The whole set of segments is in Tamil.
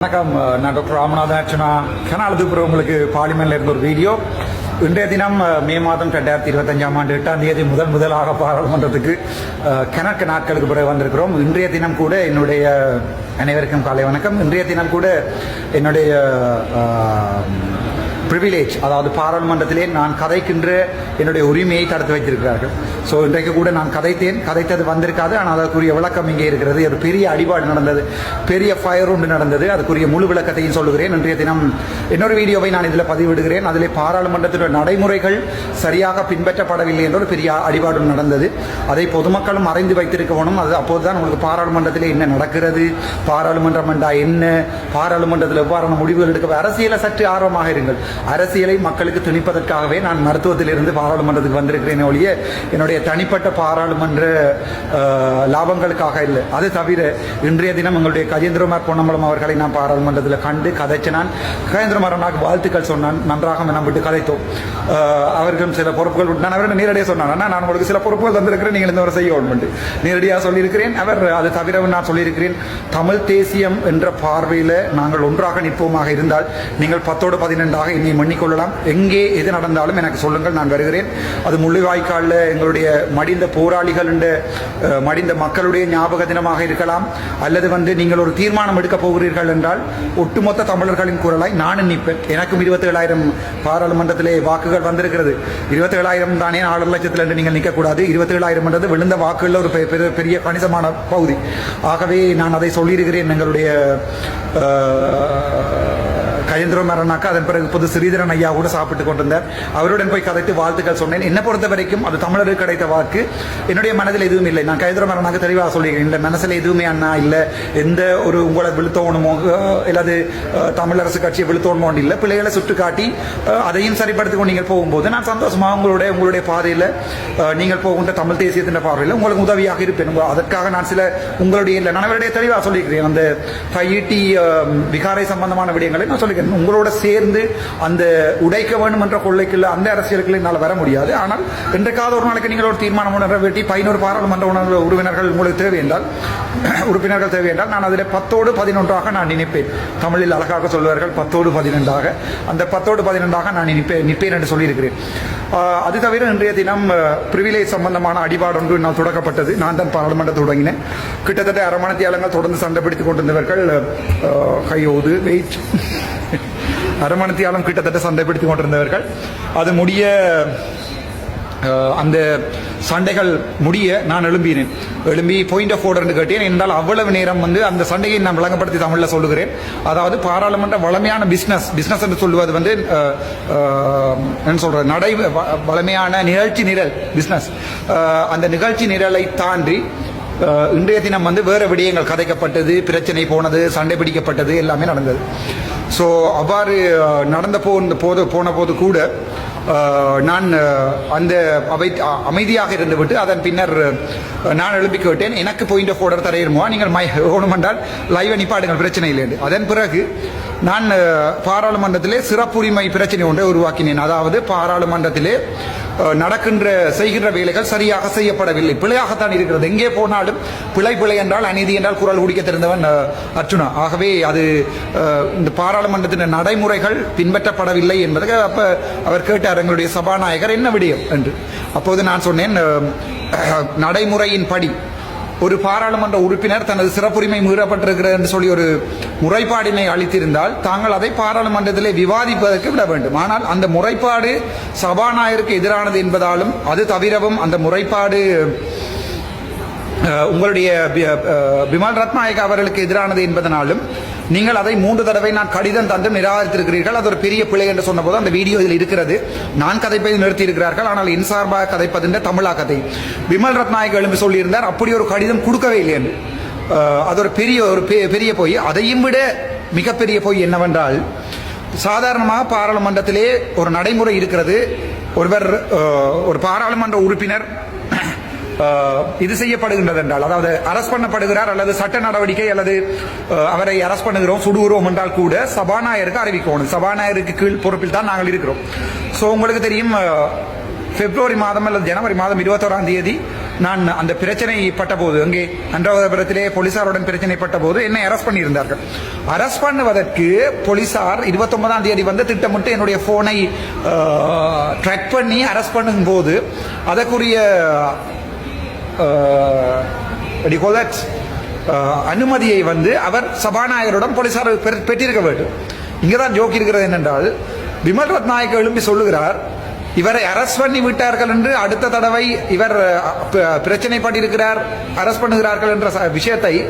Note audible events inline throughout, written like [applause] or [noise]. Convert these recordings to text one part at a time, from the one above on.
வணக்கம் நான் டாக்டர் ராமநாதன் அர்ச்சனா. கனாலதுப்புற உங்களுக்கு பார்லிமெண்ட்ல இருந்த ஒரு வீடியோ இன்றைய தினம் மே மாதம் ரெண்டாயிரத்தி இருபத்தஞ்சாம் ஆண்டு எட்டாம் தேதி முதல் முதலாக பாராளுமன்றத்துக்கு கணக்கு நாட்களுக்கு பிறகு வந்திருக்கிறோம். இன்றைய தினம் கூட என்னுடைய அனைவருக்கும் காலை வணக்கம். இன்றைய தினம் கூட என்னுடைய ப்ரிவிலேஜ் அதாவது பாராளுமன்றத்திலே நான் கதைக்கின்ற என்னுடைய உரிமையை தடுத்து வைத்திருக்கிறார்கள். ஸோ இன்றைக்கு கூட நான் கதைத்தேன். கதைத்தது வந்திருக்காது. ஆனால் அதற்குரிய விளக்கம் இங்கே இருக்கிறது. ஒரு பெரிய அடிபாடு நடந்தது. பெரிய ஃபயர் ஒன்று நடந்தது. அதுக்குரிய முழு விளக்கத்தையும் சொல்லுகிறேன். இன்றைய தினம் இன்னொரு வீடியோவை நான் இதில் பதிவிடுகிறேன். அதிலே பாராளுமன்றத்தினுடைய நடைமுறைகள் சரியாக பின்பற்றப்படவில்லை என்ற ஒரு பெரிய அடிபாடு நடந்தது. அதை பொதுமக்களும் மறைந்து வைத்திருக்க வேணும். அது அப்போதுதான் உங்களுக்கு பாராளுமன்றத்தில் என்ன நடக்கிறது பாராளுமன்றம் என்றால் என்ன பாராளுமன்றத்தில் எவ்வாறான முடிவுகள் எடுக்க அரசியலை சற்று ஆர்வமாக இருங்கள். அரசியலை மக்களுக்கு திணிப்பதற்காகவே நான் மருத்துவத்திலிருந்து பாராளுமன்றத்துக்கு வந்திருக்கிறேன் ஒழிய என்னுடைய தனிப்பட்ட பாராளுமன்ற லாபங்களுக்காக இல்லை. அது தவிர இன்றைய தினம் எங்களுடைய கஜேந்திரமார் பொன்னம்பலம் அவர்களை நான் பாராளுமன்றத்தில் கண்டு கதைச்சினான். கஜேந்திரமார் அண்ணாக்கு வாழ்த்துக்கள் சொன்னான். நன்றாக நம்ம விட்டு கதைத்தோம். அவர்களும் சில பொறுப்புகள் நான் அவரை நேரடியாக சொன்னான். அண்ணா நான் உங்களுக்கு சில பொறுப்புகள் தந்திருக்கிறேன். நீங்கள் இந்த வரை செய்ய வேண்டும் நேரடியாக சொல்லியிருக்கிறேன். அவர் அது தவிர நான் சொல்லியிருக்கிறேன் தமிழ் தேசியம் என்ற பார்வையில் நாங்கள் ஒன்றாக நிற்போமாக இருந்தால் நீங்கள் பத்தோடு பதினெண்டாக என்னை மன்னிக்கொள்ளலாம். எங்கே எது நடந்தாலும் எனக்கு சொல்லுங்கள் நான் வருகிறேன். அது முள்ளிவாய்க்காலில் எங்களுடைய மடிந்த போராளிகள் என்ற, மடிந்த மக்களுடைய ஞாபக தினமாக இருக்கலாம். அல்லது வந்து நீங்கள் ஒரு தீர்மானம் எடுக்க போகிறீர்கள் என்றால் ஒட்டுமொத்த தமிழர்களின் குரலாய் நானும் நிற்பேன். எனக்கும் இருபத்தி ஏழாயிரம் பாராளுமன்றத்திலே வாக்குகள் வந்திருக்கிறது. இருபத்தி ஏழாயிரம் தானே நாலு லட்சத்தில் என்று நீங்கள் நிற்கக்கூடாது. இருபத்தி ஏழாயிரம் என்றது விழுந்த வாக்குகளில் ஒரு பெ- பெரிய- பெரிய கணிசமான பகுதி. ஆகவே நான் அதை சொல்லியிருக்கிறேன் எங்களுடைய அஹ், மரணாக்கா அதன் பிறகு புது ஸ்ரீதரன் ஐயா கூட சாப்பிட்டு கொண்டிருந்தார். அவருடன் போய் கதைத்து வாழ்த்துக்கள் சொன்னேன். என்ன பொறுத்த வரைக்கும் அது தமிழருக்கு கிடைத்த வாக்கு. என்னுடைய மனதில் எதுவும் இல்லை. நான் கஜேந்திரம் மரணாக்கு தெளிவாக சொல்லியிருக்கேன் இந்த மனசில் எதுவுமே அண்ணா இல்லை. எந்த ஒரு உங்களை விழுத்தோணுமோ இல்லாது தமிழரசு கட்சியை விழுத்தோணுமோ இல்லை பிள்ளைகளை சுட்டு காட்டி அதையும் சரிப்படுத்திக் கொண்டு நீங்கள் போகும்போது நான் சந்தோஷமாக உங்களுடைய உங்களுடைய பாதையில் நீங்கள் போகின்ற தமிழ் தேசியத்தின் பார்வையில் உங்களுக்கு உதவியாக இருப்பேன். அதற்காக நான் சில உங்களுடைய இல்லை நான் அவருடைய தெளிவாக சொல்லியிருக்கிறேன் அந்த கையிட்டி விகாரை சம்பந்தமான விடயங்களை நான் சொல்லிக்கிறேன். உங்களோட சேர்ந்து அந்த உடைக்க வேண்டும் என்ற கொள்ளைக்குள்ள அந்த அரசியலுக்குள்ள என்னால் வர முடியாது. ஆனால் என்றைக்காவது ஒரு நாளைக்கு நீங்கள் ஒரு தீர்மானம் நிறைவேற்றி பதினோரு பாராளுமன்ற உணர்வு உறுப்பினர்கள் உங்களுக்கு தேவை என்றால் [clears throat] உறுப்பினர்கள் தேவை என்றால் நான் அதில் பத்தோடு பதினொன்றாக நான் நினைப்பேன். தமிழில் அழகாக சொல்வார்கள் பத்தோடு பதினெண்டாக. அந்த பத்தோடு பதினெண்டாக நான் நினைப்பேன் நிற்பேன் என்று சொல்லியிருக்கிறேன். அது தவிர இன்றைய தினம் பிரிவிலேஜ் சம்பந்தமான அடிபாடு ஒன்று நான் தொடக்கப்பட்டது. நான் தான் பாராளுமன்றத்தை தொடங்கினேன். கிட்டத்தட்ட அரமணத்தியாளங்கள் தொடர்ந்து சண்டை பிடித்துக் கொண்டிருந்தவர்கள் கையோது வெயிட் அரமணத்தியாலம் கிட்டத்தட்ட சண்டை கொண்டிருந்தவர்கள். அது முடிய அந்த சண்டைகள் முடிய நான் எழும்பினேன். எழும்பி பாயிண்ட் ஆஃப் ஆர்டர் கேட்டேன். என்றால் அவ்வளவு நேரம் வந்து அந்த சண்டையை நான் விளங்கப்படுத்தி தமிழில் சொல்லுகிறேன். அதாவது பாராளுமன்ற வளமையான பிஸ்னஸ் பிஸ்னஸ் என்று சொல்லுவது வந்து என்ன சொல்ற நடை வ- வளமையான நிகழ்ச்சி நிரல் பிஸ்னஸ் அந்த நிகழ்ச்சி நிரலை தாண்டி இன்றைய தினம் வந்து வேறு விடயங்கள். கதைக்கப்பட்டது பிரச்சனை போனது சண்டை பிடிக்கப்பட்டது எல்லாமே நடந்தது. ஸோ அவ்வாறு நடந்த போன போது போன போது கூட நான் அந்த அவை அமைதியாக இருந்துவிட்டு அதன் பின்னர் நான் எழுப்பி கேட்டேன் எனக்கு பாயிண்ட் ஆஃப் ஆர்டர் தரையிருமோ நீங்கள் மை ஓணுமென்றால் லைவ் நிப்பாடுங்கள் பிரச்சனை இல்லை அதன் பிறகு நான் பாராளுமன்றத்திலே சிறப்புரிமை பிரச்சனை ஒன்றை உருவாக்கினேன். அதாவது பாராளுமன்றத்திலே நடக்கின்ற செய்கின்ற வேலைகள் சரியாக செய்யப்படவில்லை. பிழையாகத்தான் இருக்கிறது. எங்கே போனாலும் பிழை பிழை என்றால் அநீதி என்றால் குரல் குடிக்க தெரிந்தவன் அர்ச்சுனா ஆகவே அது இந்த பாராளுமன்றத்தின் நடைமுறைகள் பின்பற்றப்படவில்லை என்பதை அப்ப அவர் கேட்டார். எங்களுடைய சபாநாயகர் என்ன விடியம்? என்று. அப்போது நான் சொன்னேன் நடைமுறையின் படி ஒரு பாராளுமன்ற உறுப்பினர் தனது சிறப்புரிமை மீறப்பட்டிருக்கிறது என்று சொல்லி ஒரு முறைப்பாடினை அளித்திருந்தால் தாங்கள் அதை பாராளுமன்றத்திலே விவாதிப்பதற்கு விட வேண்டும். ஆனால் அந்த முறைப்பாடு சபாநாயகருக்கு எதிரானது என்பதாலும் அது தவிரவும் அந்த முறைப்பாடு உங்களுடைய பிமல் ரத்நாயக் அவர்களுக்கு எதிரானது என்பதனாலும் நீங்கள் அதை மூன்று தடவை நான் கடிதம் தந்து நிராகரித்திருக்கிறீர்கள். அது ஒரு பெரிய பிழை என்று சொன்னபோது அந்த வீடியோ இதில் இருக்கிறது. நான் கதைப்பதை நிறுத்தி இருக்கிறார்கள் ஆனால் என் சார்பாக கதைப்பதின்ற தமிழா கதை. பிமல் ரத்நாயக் எழும்பி சொல்லியிருந்தார் அப்படி ஒரு கடிதம் கொடுக்கவே இல்லை. என்று. அது ஒரு பெரிய ஒரு பெ- பெரிய பொய். அதையும் விட மிகப்பெரிய பொய் என்னவென்றால் சாதாரணமாக பாராளுமன்றத்திலே ஒரு நடைமுறை இருக்கிறது. ஒருவர் ஒரு பாராளுமன்ற உறுப்பினர் இது செய்யப்படுகின்றது என்றால் அதாவது அரஸ்ட் பண்ணப்படுகிறார் அல்லது சட்ட நடவடிக்கை அல்லது அவரை அரஸ்ட் பண்ணுகிறோம் சுடுகிறோம் என்றால் கூட சபாநாயகருக்கு அறிவிக்கணும். சபாநாயகருக்கு கீழ் பொறுப்பில் தான் நாங்கள் இருக்கிறோம். ஸோ உங்களுக்கு தெரியும் பிப்ரவரி மாதம் அல்லது ஜனவரி மாதம் இருபத்தோராம் தேதி நான் அந்த பிரச்சனை பட்ட போது அங்கே அன்றாவதபுரத்திலே போலீசாருடன் பிரச்சனை பட்ட போது என்னை அரெஸ்ட் பண்ணியிருந்தார்கள். அரெஸ்ட் பண்ணுவதற்கு போலீசார் இருபத்தொன்பதாம் தேதி வந்து திட்டமிட்டு என்னுடைய போனை ட்ராக் பண்ணி அரெஸ்ட் பண்ணும் போது அதற்குரிய what அனுமதியை வந்து அவர் சபாநாயகரிடம் போலீசார் பெற்றிருக்க வேண்டும். இங்கதான் ஜோக் இருக்கிறது என்னென்றால் விமல் ரத்நாயக்க எழும்பி சொல்லுகிறார் இவரை அரஸ்ட் பண்ணி விட்டார்கள் என்று அடுத்த தடவை இவர் பிரச்சனை பண்ணியிருக்கிறார் பிரச்சனைப்பட்டிருக்கிறார் அரஸ்ட் பண்ணுகிறார்கள் என்ற ச- விஷயத்தை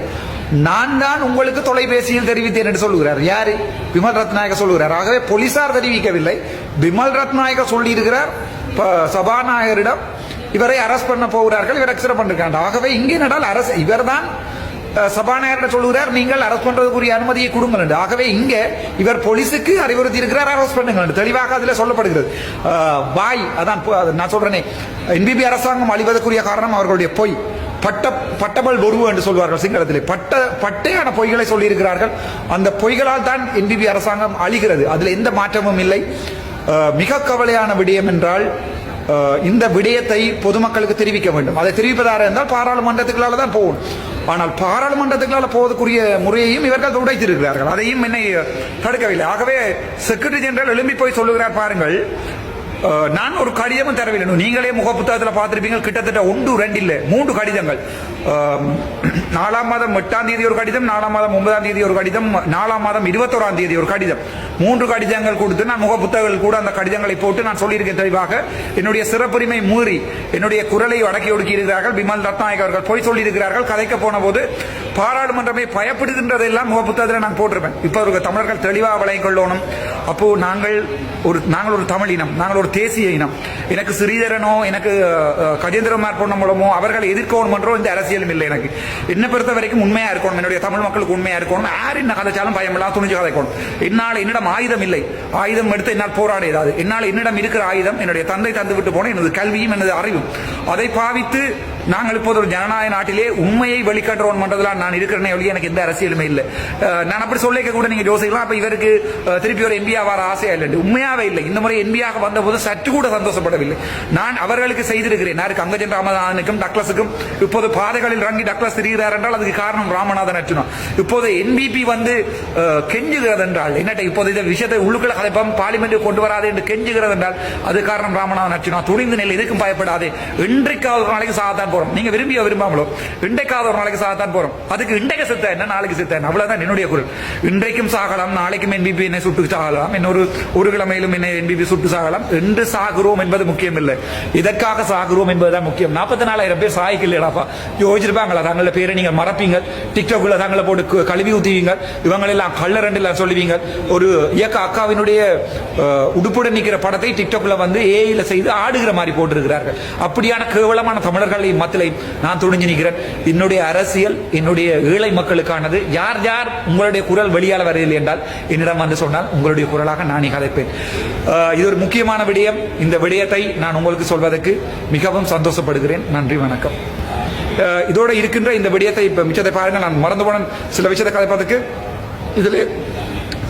நான் தான் உங்களுக்கு தொலைபேசியில் தெரிவித்தேன் என்று சொல்லுகிறார். யாரு? விமல் ரத்நாயக்க சொல்லுகிறார். ஆகவே போலீசார் தெரிவிக்கவில்லை. விமல் ரத்நாயக்க சொல்லியிருக்கிறார் ப- சபாநாயகரிடம் இவரை அரஸ்ட் பண்ண போகிறார்கள் இவர் எக்ஸ்ரே பண்ணிருக்காங்க. ஆகவே இங்கே நடால் அரசு இவர்தான் தான் சபாநாயகர் சொல்லுகிறார் நீங்கள் அரஸ்ட் பண்றதுக்குரிய அனுமதியை கொடுங்கள் என்று. ஆகவே இங்க இவர் போலீஸுக்கு அறிவுறுத்தி இருக்கிறார் அரஸ்ட் பண்ணுங்கள் தெளிவாக அதில் சொல்லப்படுகிறது. பாய் வாய் அதான் நான் சொல்றேனே. என்பிபி அரசாங்கம் அழிவதற்குரிய காரணம் அவர்களுடைய பொய். பட்ட பட்டபல் ஒருவு என்று சொல்வார்கள் சிங்களத்திலே. பட்ட பட்டையான பொய்களை சொல்லியிருக்கிறார்கள். அந்த பொய்களால் தான் என்பிபி அரசாங்கம் அழிகிறது. அதில் எந்த மாற்றமும் இல்லை. மிக கவலையான விடயம் என்றால் இந்த விடயத்தை பொதுமக்களுக்கு தெரிவிக்க வேண்டும். அதை தெரிவிப்பதாக இருந்தால் பாராளுமன்றத்துக்களால் தான் போகும் ஆனால் பாராளுமன்றத்துக்களால் போவதற்குரிய முறையையும் இவர்கள் உடைத்திருக்கிறார்கள். அதையும் என்னை தடுக்கவில்லை. ஆகவே செக்ரட்டரி ஜெனரல் எழும்பி போய் சொல்லுகிறார் பாருங்கள். நான் ஒரு கடிதமும் தரவில்லை. நீங்களே முகப்புத்தகத்தில் பார்த்துருப்பீங்க. கிட்டத்தட்ட ஒன்று ரெண்டு இல்லை மூன்று கடிதங்கள். நாலாம் மாதம் எட்டாம் தேதி ஒரு கடிதம் நாலாம் மாதம் ஒன்பதாம் தேதி ஒரு கடிதம் நாலாம் மாதம் இருபத்தோராம் தேதி ஒரு கடிதம். மூன்று கடிதங்கள் கொடுத்து நான் முகப்புத்தகங்கள் கூட அந்த கடிதங்களை போட்டு நான் சொல்லியிருக்கேன் தெளிவாக. என்னுடைய சிறப்புரிமை மூறி என்னுடைய குரலை அடக்கி ஒடுக்கி இருக்கிறார்கள். விமல் ரத்நாயக் அவர்கள் போய் சொல்லியிருக்கிறார்கள். கதைக்க போன போது பாராளுமன்றமே பயப்படுகின்றதெல்லாம் முகப்புத்தகத்தில் நான் போட்டிருப்பேன். இப்போ ஒரு தமிழர்கள் தெளிவாக விளங்கிக் கொள்ளணும். அப்போ நாங்கள் ஒரு நாங்கள் ஒரு தமிழினம் நாங்கள் ஒரு தேசிய இனம். எனக்கு ஸ்ரீதரனோ எனக்கு கஜேந்திரமார் பொண்ண மூலமோ அவர்களை எதிர்க்கணும் என்றோ இந்த அரசியலும் இல்லை எனக்கு. என்னை பொறுத்த வரைக்கும் உண்மையா இருக்கணும். என்னுடைய தமிழ் மக்களுக்கு உண்மையா இருக்கணும். யார் என்ன கதைச்சாலும் பயமில்லாம் துணிஞ்சு கதைக்கணும். என்னால் என்னிடம் ஆயுதம் இல்லை. ஆயுதம் எடுத்து என்னால் போராட ஏதாவது என்னால் என்னிடம் இருக்கிற ஆயுதம் என்னுடைய தந்தை தந்து விட்டு போன எனது கல்வியும் எனது அறிவும். அதை பாவித்து நாங்கள் இப்போது ஒரு ஜனநாயக நாட்டிலே உண்மையை வெளிக்காட்டுறோம் பண்றதுல நான் இருக்கிறேனே ஒழிய எனக்கு எந்த அரசியலுமே இல்லை. நான் அப்படி சொல்லிக்க கூட நீங்க யோசிக்கலாம். அப்ப இவருக்கு திருப்பி ஒரு எம்பியா வர ஆசையா இல்லை. உண்மையாவே இல்லை. இந்த முறை எம்பியாக வந்தபோது சற்று கூட சந்தோஷப்படவில்லை. நான் அவர்களுக்கு செய்திருக்கிறேன். யாருக்கு அங்கஜன் ராமநாதனுக்கும் டக்ளஸுக்கும். இப்போது பாதைகளில் இறங்கி டக்ளஸ் திரிகிறார் என்றால் அதுக்கு காரணம் ராமநாதன் அர்ஜுனா. இப்போது என்பிபி வந்து கெஞ்சுகிறது என்றால் என்னட்ட இப்போது இந்த விஷயத்தை உள்ளுக்குள்ள கலைப்பம் பார்லிமெண்ட் கொண்டு வராது என்று கெஞ்சுகிறது என்றால் அது காரணம் ராமநாதன் அர்ஜுனா. துணிந்த நிலை எதுக்கும் பயப்படாது. இன்றைக்காவது ஒரு நாளைக்கு சாகத்தான் போறோம். நீங்க விரும்பியோ விரும்பாமலோ இன்றைக்காவது ஒரு நாளைக்கு சாகத்தான் போறோம். அதுக்கு இன்றைக்கு செத்த என்ன? நாளைக்கு செத்த என்ன? அவ்வளவுதான் என்னுடைய குரல். இன்றைக்கும் சாகலாம் நாளைக்கும் என்பிபி என்னை சுட்டு சாகலாம். இன்னொரு ஒரு கிழமையிலும் என்னை என்பிபி சுட்டு சாகலாம். என்று சாகுறோம் என்பது முக்கியம் இல்லை இதற்காக சாகுறோம் என்பதுதான் முக்கியம். நாற்பத்தி நாலாயிரம் பேர் சாய்க்கலையடாப்பா யோசிச்சிருப்பாங்களா? தங்கள பேரை நீங்க மறப்பீங்க. டிக்டாக்ல தங்களை போட்டு கழுவி ஊத்துவீங்க. இவங்க எல்லாம் கள்ள ரெண்டு சொல்லுவீங்க. ஒரு இயக்க அக்காவினுடைய உடுப்புடன் நிக்கிற படத்தை டிக்டாக்ல வந்து ஏஐல செய்து ஆடுகிற மாதிரி போட்டிருக்கிறார்கள். அப்படியான கேவலமான தமிழர்களை மத்திலை நான் துணிஞ்சு நிற்கிறேன். என்னுடைய அரசியல் என்னுடைய ஏழை மக்களுக்கானது. யார் யார் உங்களுடைய குரல் வெளியால வரவில்லை என்றால் என்னிடம் வந்து சொன்னால் உங்களுடைய குரலாக நான் கதைப்பேன் இது ஒரு முக்கியமான விடயம். இந்த விடயத்தை நான் உங்களுக்கு சொல்வதற்கு மிகவும் சந்தோஷப்படுகிறேன். நன்றி வணக்கம். இதோட இருக்கின்ற இந்த விடயத்தை இப்ப மிச்சத்தை பாருங்க நான் மறந்து போன சில விஷயத்தை கதைப்பதற்கு இதில்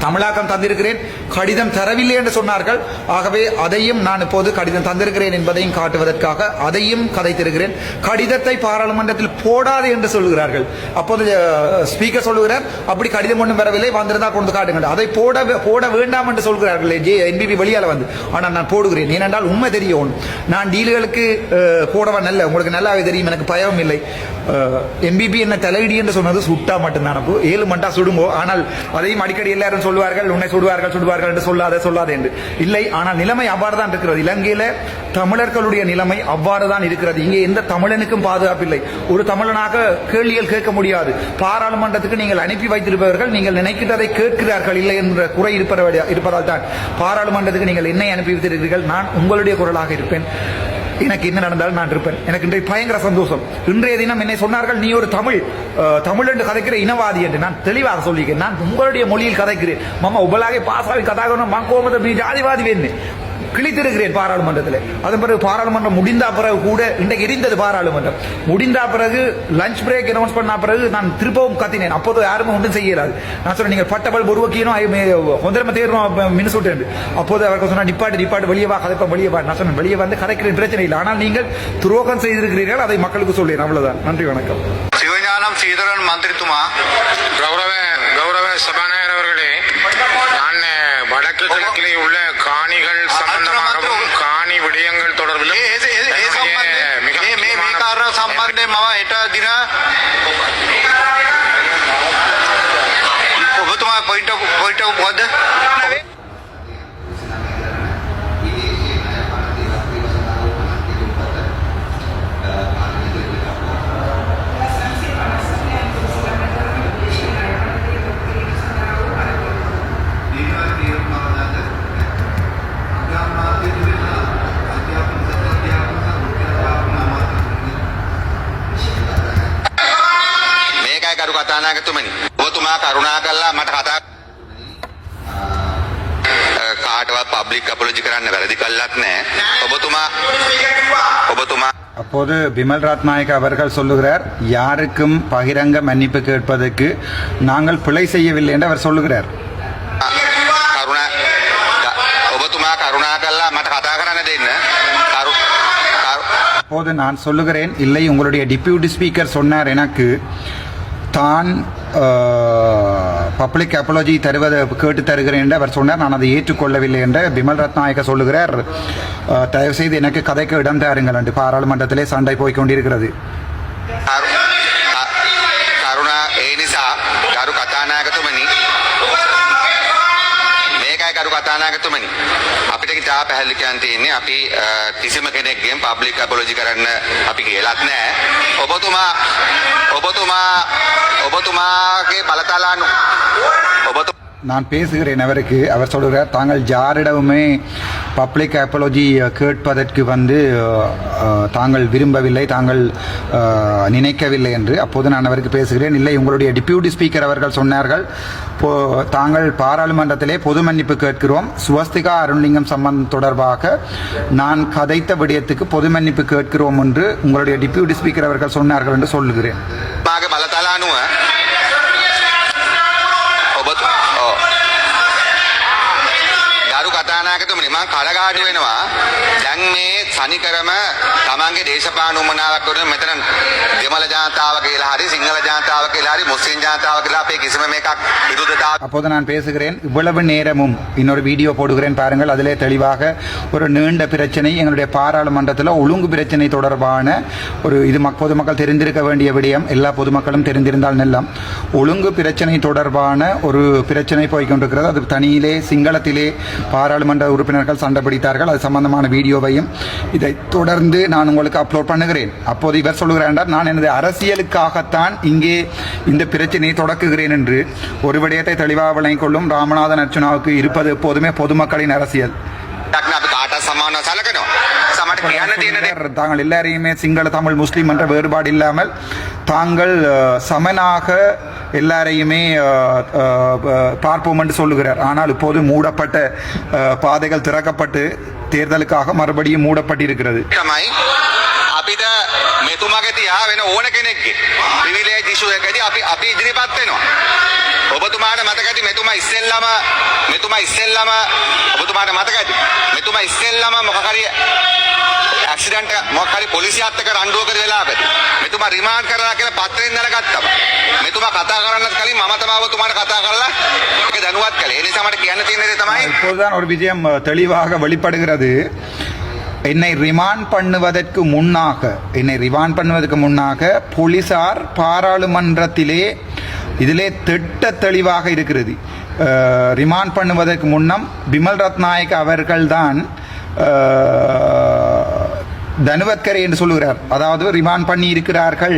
தமிழாக்கம் தந்திருக்கிறேன். கடிதம் தரவில்லை என்று சொன்னார்கள். ஆகவே அதையும் நான் இப்போது கடிதம் தந்திருக்கிறேன் என்பதையும் காட்டுவதற்காக அதையும் கதைத்திருக்கிறேன். கடிதத்தை பாராளுமன்றத்தில் போடாது என்று சொல்கிறார்கள். அப்போது ஸ்பீக்கர் சொல்லுகிறார் அப்படி கடிதம் ஒன்றும் வரவில்லை. வந்திருந்தா கொண்டு காட்டுங்கள். அதை போட போட வேண்டாம் என்று சொல்கிறார்கள். ஜே என்பிபி வெளியால் வந்து. ஆனால் நான் போடுகிறேன். ஏனென்றால் உண்மை தெரியும். நான் டீல்களுக்கு போடவன் போடவா நல்ல உங்களுக்கு நல்லாவே தெரியும். எனக்கு பயம் இல்லை. எம்பிபி என்ன தலையிடி என்று சொன்னது சுட்டா மட்டும்தான். ஏழு மண்டா சுடுங்கோ. ஆனால் அதையும் அடிக்கடி எல்லாரும் சொல்வார்கள் உன்னை சுடுவார்கள் சுடுவார்கள் என்று சொல்லாத சொல்லாத என்று. இல்லை ஆனால் நிலைமை அவ்வாறு தான் இருக்கிறது. இலங்கையில தமிழர்களுடைய நிலைமை அவ்வாறு தான் இருக்கிறது. இங்கே எந்த தமிழனுக்கும் பாதுகாப்பில்லை. ஒரு தமிழனாக கேள்விகள் கேட்க முடியாது. பாராளுமன்றத்துக்கு நீங்கள் அனுப்பி வைத்திருப்பவர்கள் நீங்கள் நினைக்கிறதை கேட்கிறார்கள். இல்லை என்ற குறை இருப்பத- இருப்பதால் தான் பாராளுமன்றத்துக்கு நீங்கள் என்னை அனுப்பி வைத்திருக்கிறீர்கள். நான் உங்களுடைய குரலாக இருப்பேன். எனக்கு என்ன நடந்தாலும் நான் இருப்பேன். எனக்கு இன்றைய பயங்கர சந்தோஷம். இன்றைய தினம் என்னை சொன்னார்கள் நீ ஒரு தமிழ் தமிழ் என்று கதைக்கிற இனவாதி என்று. நான் தெளிவாக சொல்லிக்கிறேன் நான் உங்களுடைய மொழியில் கதைக்கிறேன். மாமா உபலாகை பாசாவி கதாகணும் மங்கோமத நீ ஜாதிவாதி வேணும் கிழித்திருக்கிறேன் பாராளுமன்றத்தில். அதன் பிறகு பாராளுமன்றம் முடிந்த பிறகு கூட இன்றைக்கு இருந்தது பாராளுமன்றம். முடிந்த பிறகு லஞ்ச் பிரேக் அனௌன்ஸ் பண்ண பிறகு நான் திருப்பவும் கத்தினேன். அப்போது யாருமே ஒன்றும் செய்யலாது. நான் சொன்னேன் நீங்கள் பட்டபல் உருவாக்கியணும் கொந்தரம தேர்றோம் மினிசூட்டு அப்போது அவர்கள் சொன்னா நிப்பாட்டு நிப்பாட்டு வெளியே வா கதைப்பா வெளியே வா நான் சொன்னேன் வெளியே வந்து கதைக்கிறேன் பிரச்சனை இல்லை. ஆனால் நீங்கள் துரோகம் செய்திருக்கிறீர்கள் அதை மக்களுக்கு சொல்லேன். அவ்வளவுதான். நன்றி வணக்கம். சிவஞானம் ஸ்ரீதரன் மந்திரித்துமா. கௌரவ கௌரவ சபாநாயகர் அவர்களே நான் வடக்கு கிழக்கிலே உள்ள காணிகள் சம்பந்தமாகவும் காணி விடயங்கள் தொடர்பிலும் ඒ ඒ- ඒ- ඒ தன்னுடைய සම්බන්ධයෙන් மிக මේ அப்போது பிமல் ராத்நாயக் அவர்கள் சொல்லுகிறார் யாருக்கும் பகிரங்க மன்னிப்பு கேட்பதற்கு நாங்கள் பிழை செய்யவில்லை என்று அவர் சொல்லுகிறார். அப்போது நான் சொல்லுகிறேன் இல்லை உங்களுடைய டிப்யூட்டி ஸ்பீக்கர் சொன்னார் எனக்கு தான் பப்ளிக் அப்பாலஜி தருவதை கேட்டு தருகிறேன் என்று அவர் சொன்னார் நான் அதை ஏற்றுக்கொள்ளவில்லை என்று பிமல் ரத்நாயக்க சொல்லுகிறார் தயவுசெய்து எனக்கு கதைக்கு இடம் தாருங்கள் என்று பாராளுமன்றத்திலே சண்டை போய் கொண்டிருக்கிறது கதாநாயகத்துமணி மேகாய் கரு கதாநாயகத்துமணி කතා පැහැදිලිකයන් තියෙන්නේ අපි කිසිම කෙනෙක්ගෙන් පබ්ලික් අපොලොජි කරන්න අපි කියලත් නෑ. ඔබතුමා ඔබතුමා ඔබතුමාගේ බලතලානු ඔබතුමා நான் பேசுகிறேன் அவருக்கு. அவர் சொல்கிறார் தாங்கள் யாரிடமுமே பப்ளிக் அப்பாலஜி கேட்பதற்கு வந்து தாங்கள் விரும்பவில்லை தாங்கள் நினைக்கவில்லை என்று. அப்போது நான் அவருக்கு பேசுகிறேன் இல்லை உங்களுடைய டிப்யூட்டி ஸ்பீக்கர் அவர்கள் சொன்னார்கள் போ- தாங்கள் பாராளுமன்றத்திலே பொது மன்னிப்பு கேட்கிறோம். சுவஸ்திகா அருண்லிங்கம் சம்பந்தம் தொடர்பாக நான் கதைத்த விடயத்துக்கு பொது மன்னிப்பு கேட்கிறோம் என்று உங்களுடைய டிப்யூட்டி ஸ்பீக்கர் அவர்கள் சொன்னார்கள் என்று சொல்லுகிறேன். කතානායකතුමනි මම කලගාටු වෙනවා දැන් මේ සනිකරම තමන්ගේ දේශපාලන උමනාවක් කරන මෙතන දෙමළ ජනතාව කියලා හරි සිංහල ජනතාව කියලා හරි මුස්ලිම් ජනතාව කියලා අපේ කිසිම මේකක් විරුද්ධතාව அப்போது நான் பேசுகிறேன் இவ்வளவு நேரமும் இன்னொரு வீடியோ போடுகிறேன் பாருங்கள் அதிலே தெளிவாக ஒரு நீண்ட பிரச்சனை எங்களுடைய பாராளுமன்றத்தில் ஒழுங்கு பிரச்சனை தொடர்பான ஒரு இது மக் பொதுமக்கள் தெரிந்திருக்க வேண்டிய விடயம் எல்லா பொதுமக்களும் தெரிந்திருந்தால் நெல்லாம் ஒழுங்கு பிரச்சனை தொடர்பான ஒரு பிரச்சனை போய்கொண்டிருக்கிறது அது தனியிலே சிங்களத்திலே பாராளுமன்ற உறுப்பினர்கள் சண்டை பிடித்தார்கள் அது சம்பந்தமான வீடியோவையும் இதை தொடர்ந்து நான் உங்களுக்கு அப்லோட் பண்ணுகிறேன் அப்போது இவர் சொல்லுகிறார் நான் எனது அரசியலுக்காகத்தான் இங்கே இந்த பிரச்சனையை தொடக்குகிறேன் என்று ஒரு விடயத்தை தெளிவாக விளங்கிக் கொள்ளும் ராமநாதன் அர்ச்சுனாவுக்கு இருப்பது எப்போதுமே பொதுமக்களின் அரசியல் ටක්න අපි කාටත් සමානව සලකනවා தாங்கள் எல்லாரையுமே சிங்கள தமிழ் முஸ்லீம் என்ற வேறுபாடு இல்லாமல் தாங்கள் அஹ், சமனாக எல்லாரையுமே அஹ், அஹ், பார்ப்போம் என்று சொல்லுகிறார் ஆனால் இப்போது மூடப்பட்ட அஹ், பாதைகள் திறக்கப்பட்டு தேர்தலுக்காக மறுபடியும் மூடப்பட்டிருக்கிறது තමයි අපිට මෙතුමාගේ තියා වෙන ඕන කෙනෙක්ගේ ප්‍රිවිලේජ් ඉෂුව එකදී අපි අපි ඉදිරිපත් වෙනවා. ඔබතුමාට මතකයි මෙතුමා ඉස්සෙල්ලම මෙතුමා ඉස්සෙල්ලම ඔබතුමාට මතකයි මෙතුමා ඉස්සෙල්ලම මොකක් හරි ඇක්සිඩන්ට් මොකක් හරි පොලිසියත් එක්ක රණ්ඩුවකට වෙලාවකදී මෙතුමා රිමාන්ඩ් කරලා කියලා පත්‍රයෙන් දැනගත්තම මෙතුමා කතා කරන්නත් කලින් මම තමයි ඔබතුමාට කතා කරලා ඒක දැනුවත් කළේ. ඒ නිසා මට කියන්න තියෙන දේ තමයි இப்போதுதான் ஒரு விஷயம் அஹ், தெளிவாக வெளிப்படுகிறது என்னை ரிமாண்ட் பண்ணுவதற்கு முன்னாக என்னை ரிமாண்ட் பண்ணுவதற்கு முன்னாக போலீசார் பாராளுமன்றத்திலே இதிலே திட்ட தெளிவாக இருக்கிறது. ரிமாண்ட் பண்ணுவதற்கு முன்னம் பிமல் ரத்நாயக் அவர்கள்தான் தனுவத்கரை என்று சொல்லுகிறார். அதாவது ரிமாண்ட் பண்ணி இருக்கிறார்கள்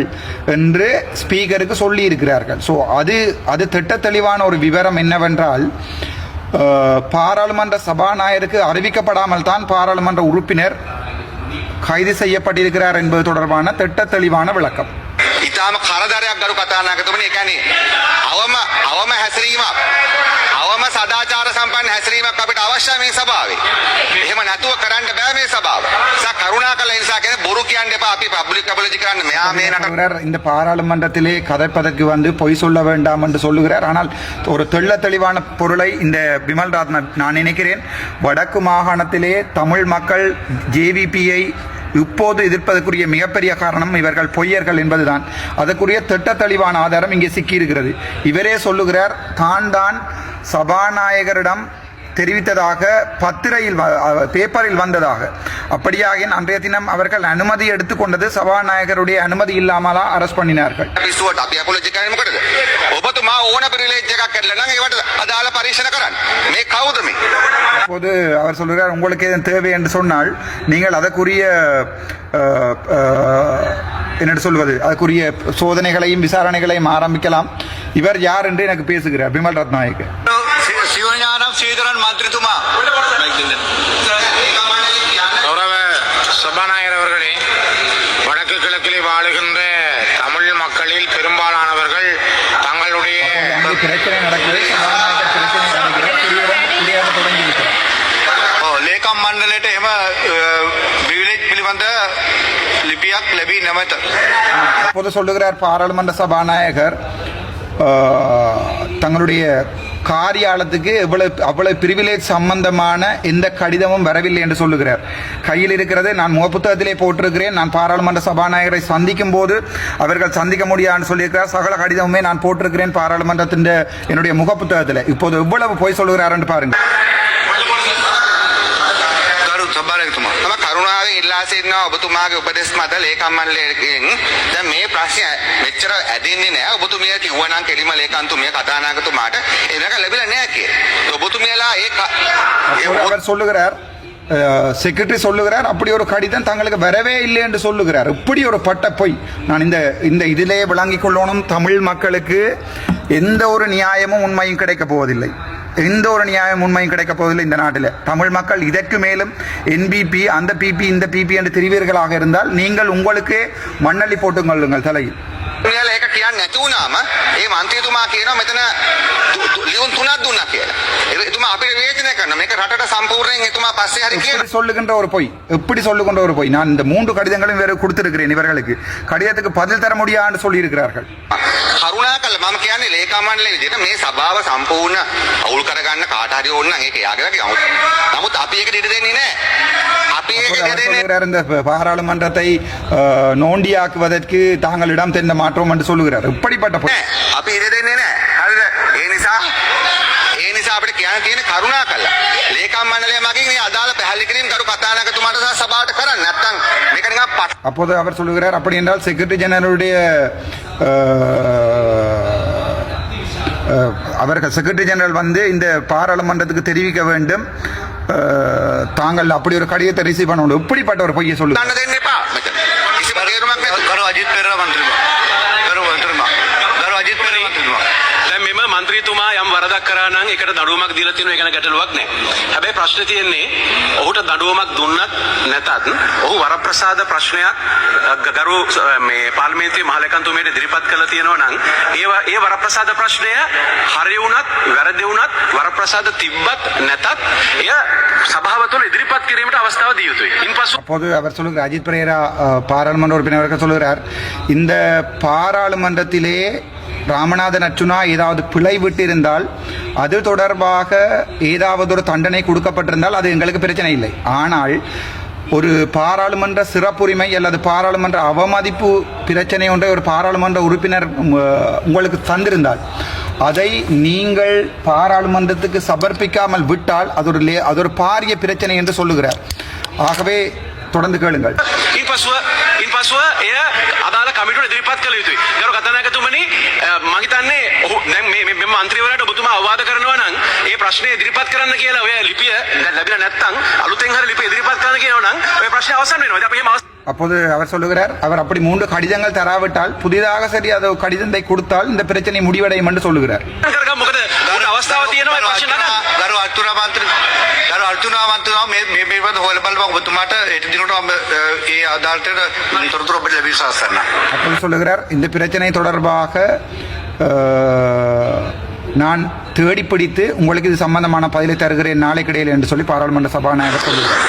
என்று ஸ்பீக்கருக்கு சொல்லி இருக்கிறார்கள். ஸோ அது அது திட்ட தெளிவான ஒரு விவரம் என்னவென்றால் பாராளுமன்ற சபாநாயகருக்கு அறிவிக்கப்படாமல் தான் பாராளுமன்ற உறுப்பினர் கைது செய்யப்பட்டிருக்கிறார் என்பது தொடர்பான திட்ட தெளிவான விளக்கம். ඉතාම කරදරයක් ගරු කතානායකතුමනි ඒ කියන්නේ අවම අවම හැසිරීමක් අවම සදාචාර සම්පන්න සාමාන්‍ය හැසිරීමක් අපිට අවශ්‍යයි මේ සභාවේ. එහෙම නැතුව කරන්න බෑ මේ සභාව. නිසා කරුණාකරලා ඒ නිසා කියන්නේ බොරු කියන්න එපා. අපි පබ්ලික් අපොලොජි කරන්න මෙහා මේ නට சொல்கிறார் இந்த பாராளுமன்றத்திலே கதைப்பதற்கு வந்து பொய் சொல்ல வேண்டாம் என்று சொல்லுகிறார் ஆனால் ஒரு தெள்ள தெளிவான பொருளை இந்த விமல் ராத்ன நான் நினைக்கிறேன் வடக்கு மாகாணத்திலே தமிழ் மக்கள் ஜேவிபியை இப்போது எதிர்ப்பதற்குரிய மிகப்பெரிய காரணம் இவர்கள் பொய்யர்கள் என்பதுதான். அதற்குரிய திட்ட தெளிவான ஆதாரம் இங்கே சிக்கியிருக்கிறது. இவரே சொல்லுகிறார் தான் தான் சபாநாயகரிடம் தெரிவித்ததாக பத்திரையில் பேப்பரில் வந்ததாக. அப்படியாக அன்றைய தினம் அவர்கள் அனுமதி எடுத்துக்கொண்டது சபாநாயகருடைய அனுமதி இல்லாமலா அரஸ்ட் பண்ணினார்கள். அப்போது அவர் சொல்கிறார் உங்களுக்கு எதுவும் தேவை என்று சொன்னால் நீங்கள் அதற்குரிய என்ன சொல்வது அதுக்குரிய சோதனைகளையும் விசாரணைகளையும் ஆரம்பிக்கலாம். இவர் யார் என்று எனக்கு பேசுகிறார். பிமல் ரத்நாயக். සිවඥානම් සීතරන් මන්ත්‍රතුමා கௌரவ சபாநாயகர் அவர்களே வடக்கு கிழக்கிலே வாழுகின்ற தமிழ் மக்களில் பெரும்பாலானவர்கள் தங்களுடைய அங்கே பிரச்சனை நடக்குது சபாநாயகர் பிரச்சனை நடக்கிறது குடியுடன் குடியாக தொடங்கி இருக்கிறார் ලේකම් මණ්ඩලයට එම බිවිලේජ් පිළිබඳ ලිපියක් ලැබී නැමත. அப்போது சொல்லுகிறார் பாராளுமன்ற சபாநாயகர் ஆஹ், தங்களுடைய காரியாலத்துக்கு எவ்வளவு அவ்வளவு பிரிவிலேஜ் சம்பந்தமான எந்த கடிதமும் வரவில்லை என்று சொல்லுகிறார். கையில் இருக்கிறது நான் முகப்புத்தகத்திலே போட்டிருக்கிறேன் நான் பாராளுமன்ற சபாநாயகரை சந்திக்கும் போது அவர்கள் சந்திக்க முடியாதுன்னு சொல்லியிருக்கிறார். சகல கடிதமுமே நான் போட்டிருக்கிறேன் பாராளுமன்றத்தின் என்னுடைய முகப்புத்தகத்தில் இப்போது எவ்வளவு போய் சொல்லுகிறார் என்று பாருங்கள். කරුණාවෙන් ඉල්ලා සිටිනවා ඔබතුමාගේ උපදෙස් මත ලේකම් මණ්ඩලයෙන් දැන් මේ ප්‍රශ්නය මෙච්චර ඇදින්නේ නැහැ ඔබතුමිය කිව්වනම් කෙලිම ලේකම්තුමිය කතානායකතුමාට එනක ලැබිලා නැහැ කියලා. ඔබතුමියලා ඒ ක- ඒ அப்போது அவர் சொல்லுகிறார் செக்ரட்டரி சொல்லுகிறார் அப்படி ஒரு கடிதம் தங்களுக்கு வரவே இல்லை என்று சொல்லுகிறார் இப்படி ஒரு பட்ட பொய் நான் இந்த இந்த இதிலே விளங்கிக் கொள்ளணும் தமிழ் மக்களுக்கு எந்த ஒரு நியாயமும் உண்மையும் கிடைக்கப் போவதில்லை எந்த ஒரு நியாயம் உண்மையும் கிடைக்கப் போவதில்லை இந்த நாட்டில். தமிழ் மக்கள் இதற்கு மேலும் என்பிபி அந்த பிபி இந்த பிபி என்று தெரிவீர்களாக இருந்தால் நீங்கள் உங்களுக்கு மண்ணள்ளி போட்டுக் கொள்ளுங்கள் தலையில். ඔබතුමියලා ඒක කියන්නේ නැති වුණාම ඒ මන්ත්‍රීතුමා කියනවා මෙතන තු- තු- ලියුම් තුනක් දුන්නා කියලා. ඒ- එතුමා අපිට විවේචනය කරනවා. මේක රටට සම්පූර්ණයෙන් එතුමා පස්සේ හරි කියනවා. எப்படி சொல்லுகின்ற ஒரு பொய் எப்படி சொல்லுகின்ற ஒரு பொய் நான் இந்த மூன்று கடிதங்களும் வேறு கொடுத்திருக்கிறேன் இவர்களுக்கு கடிதத்துக்கு பதில் தர முடியான்னு சொல்லியிருக்கிறார்கள் කරුණාකරලා මම කියන්නේ ලේකම් මණ්ඩලයේ විදිහට මේ සභාව සම්පූර්ණ අවුල් කරගන්න කාට හරි ඕන නම් ඒක යාගේ වගේ අවුල්. නමුත් අපි ඒකට ඉඩ දෙන්නේ නැහැ. අපි அப்போது ඒකට அவர் ඉඩ දෙන්නේ சொல்லுகிறார் இந்த பாராளுமன்றத்தை அஹ், நோண்டியாக்குவதற்கு தாங்கள் இடம் தென்ன மாற்றோம் என்று சொல்லுகிறார் இப்படிப்பட்ட பொய் නැහැ. අපි ඉඩ දෙන්නේ නැහැ. හරිද? ඒ නිසා ඒ නිසා අපිට කියන්න තියෙන කරුණා කළා. ලේකම් මණ්ඩලය මගින් මේ අදාළ පැහැදිලි කිරීම කරු කතානායකතුමාට සහ සභාවට කරන්න. නැත්තම් මේක නිකන් පට් அப்போது அவர் சொல்லுகிறார் அப்படி என்றால் செக்ரட்டரி ஜெனரலுடைய அஹ், அஹ், அவர்கள் செக்ரட்டரி ஜெனரல் வந்து இந்த பாராளுமன்றத்துக்கு தெரிவிக்க வேண்டும் அஹ், தாங்கள் அப்படி ஒரு கடிதத்தை ரிசீவ் பண்ண வேண்டும் இப்படிப்பட்ட ஒரு பொய்யை சொல்லுங்க දැන් මෙම මන්ත්‍රීතුමා යම් වරදක් කරා නම් ඒකට දඩුවමක් දීලා තියෙනවා ඒ ගැන ගැටලුවක් නැහැ. හැබැයි ප්‍රශ්නේ තියෙන්නේ ඔහුට දඩුවමක් දුන්නත් නැතත් ඔහු වරප්‍රසාද ප්‍රශ්නයක් අ, ග- ගරු අ, මේ පාර්ලිමේන්තුවේ මහලේකම්තුමියට ඉදිරිපත් කරලා තියෙනවා නම් ඒ ව- ඒ වරප්‍රසාද ප්‍රශ්නය හරි වුණත් වැරදි වුණත් වරප්‍රසාද තිබ්බත් නැතත් එය සභාව තුළ ඉදිරිපත් කිරීමට අවස්ථාව දිය යුතුයි. ඉන්පසු அப்போது அவர் சொல்லுகிறார் அஜித் பிரேரா அஹ், பாராளுமன்ற உறுப்பினர் அவர்கள் சொல்லுகிறார் இந்த பாராளுமன்றத்திலே ராமநாதன் அர்ச்சுனா ஏதாவது பிழை விட்டிருந்தால் அது தொடர்பாக ஏதாவது ஒரு தண்டனை கொடுக்கப்பட்டிருந்தால் அது எங்களுக்கு பிரச்சனை இல்லை. ஆனால் ஒரு பாராளுமன்ற சிறப்புரிமை அல்லது பாராளுமன்ற அவமதிப்பு பிரச்சனை ஒன்றை ஒரு பாராளுமன்ற உறுப்பினர் உங்களுக்கு தந்திருந்தால் அதை நீங்கள் பாராளுமன்றத்துக்கு சமர்ப்பிக்காமல் விட்டால் அது ஒரு லே- அது ஒரு பாரிய பிரச்சனை என்று சொல்லுகிறார். ஆகவே தொடர்ந்து கேளுங்கள். ඉන්පසුව ඉන්පසුව එය අදාළ කමිටුවට ඉදිරිපත් කළ යුතුයි. ගරු කතානායකතුමනි අ, මම හිතන්නේ ඔහු දැන් මේ මේ මෙම මන්ත්‍රීවරයාට ඔබතුමා අවවාද කරනවා නම් ඒ ප්‍රශ්නේ ඉදිරිපත් කරන්න කියලා ඔය ලිපිය දැන් ලැබිලා නැත්නම් අලුතෙන් හරි ලිපිය ඉදිරිපත් කරන්න කියනවා නම් ඔය ප්‍රශ්නේ අවසන් වෙනවා. ඉතින් අපි එහෙම අවස්ථාවක් அப்போது அவர் சொல்லுகிறார் அவர் அப்படி மூன்று கடிதங்கள் தராவிட்டால் புதிதாக சரி அது கடிதத்தை கொடுத்தால் இந்த பிரச்சனை முடிவடையும் என்று சொல்லுகிறார். அப்போது சொல்லுகிறார் இந்த பிரச்சனை தொடர்பாக நான் தேடி பிடித்து உங்களுக்கு இது சம்பந்தமான பதிலை தருகிறேன் நாளைக்கிடையில் என்று சொல்லி பாராளுமன்ற சபாநாயகர் சொல்லுகிறார்.